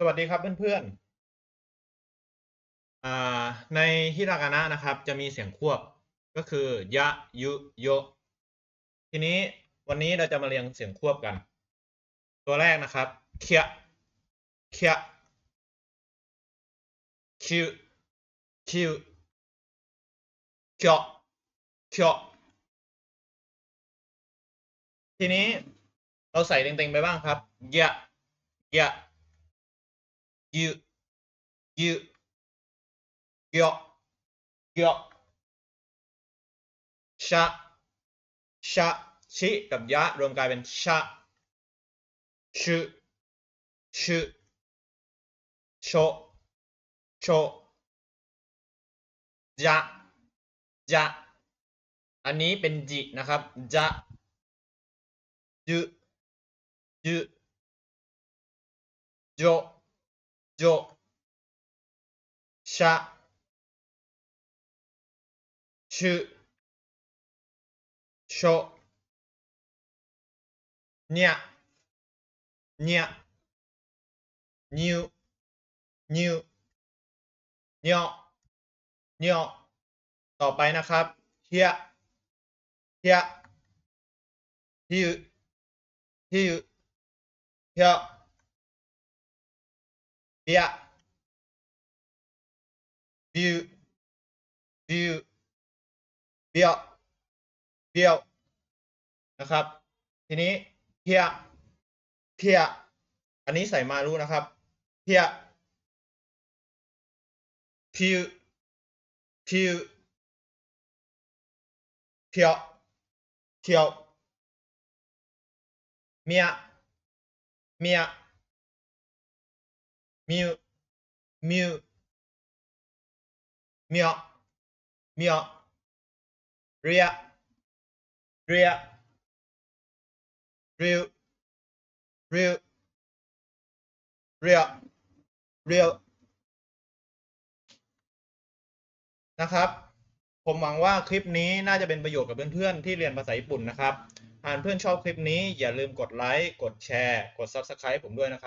สวัสดีครับเพื่อนๆ ในฮิรากานะนะครับ จะมีเสียงควบก็คือยะยุโยทีนี้วันนี้เราจะมาเรียงเสียงควบกัน ตัวแรกนะครับเคียเคียคิวคิวเคียวเคียวทีนี้เราใส่เต็งๆไปบ้างครับยะยะ you you เกียวเกียวชะชะชิกับยะรวมกลายเป็นชะชุชุโชโชจะจะอันนี้เป็นจินะครับจะยุยุโย โยชะชุโชเนียเนียนิวนิวเนียเนียต่อไปนะครับเฮียเฮียฮิวฮิวเฮีย เบียบิวบิวเบียว เบียว นะครับ ทีนี้เพียเพีย อันนี้ใส่มารู้นะครับเพียพิวพิวเพียวเพียว เมีย เมีย มิวมิวเมียวเมียวเรียเรียริวริวเรียเรียวนะครับผมหวังว่าคลิปนี้น่าจะเป็นประโยชน์กับเพื่อนๆที่เรียนภาษาญี่ปุ่นนะครับ หากเพื่อนชอบคลิปนี้อย่าลืมกดไลค์ กดแชร์ กด Subscribe ผมด้วยนะครับ